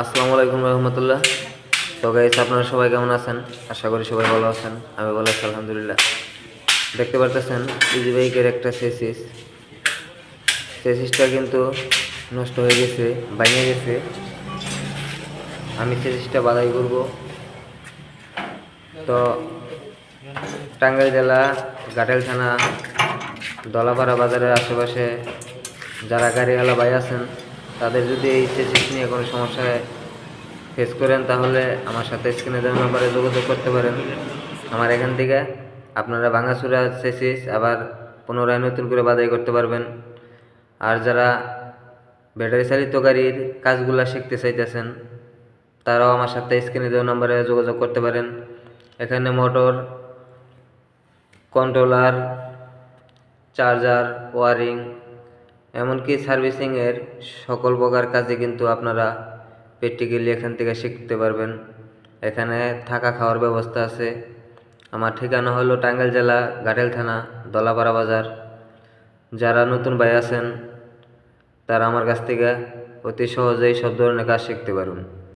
আসসালামু আলাইকুম রহমতুল্লাহ। তো গাইস আপনারা সবাই কেমন আছেন? আশা করি সবাই ভালো আছেন। আমি ভালো আছি, আলহামদুলিল্লাহ। দেখতে পারতেছেন ইজি বাইকের একটা সেসিস সেসিসটা কিন্তু নষ্ট হয়ে গেছে, ভেঙে গেছে। আমি সেসিসটা বাধাই করব। তো টাঙ্গাইল জেলা গাটাইল থানা, দলাপাড়া বাজারের আশেপাশে যারা গাড়িওয়ালা ভাই আছেন তাদের যদি এই চেসিস নিয়ে কোনো সমস্যায় ফেস করেন, তাহলে আমার সাথে স্ক্রিনে দেওয়া নাম্বারে যোগাযোগ করতে পারেন। আমার এখান থেকে আপনারা ভাঙাচুরা চেসিস আবার পুনরায় নতুন করে বাদাই করতে পারবেন। আর যারা ব্যাটারি চালিত গাড়ির কাজগুলো শিখতে চাইতেছেন, তারাও আমার সাথে স্ক্রিনে দেওয়া নাম্বারে যোগাযোগ করতে পারেন। এখানে মোটর কন্ট্রোলার চার্জার ওয়ারিং এমনকি সার্ভিসিংয়ের সকল প্রকার কাজে কিন্তু আপনারা প্র্যাকটিক্যালি এখান থেকে শিখতে পারবেন। এখানে থাকা খাওয়ার ব্যবস্থা আছে। আমার ঠিকানা হলো টাঙ্গাইল জেলা গাটেল থানা, দলাপাড়া বাজার। যারা নতুন ভাই আছেন, তারা আমার কাছ থেকে অতি সহজেই সব ধরনের কাজ শিখতে পারবেন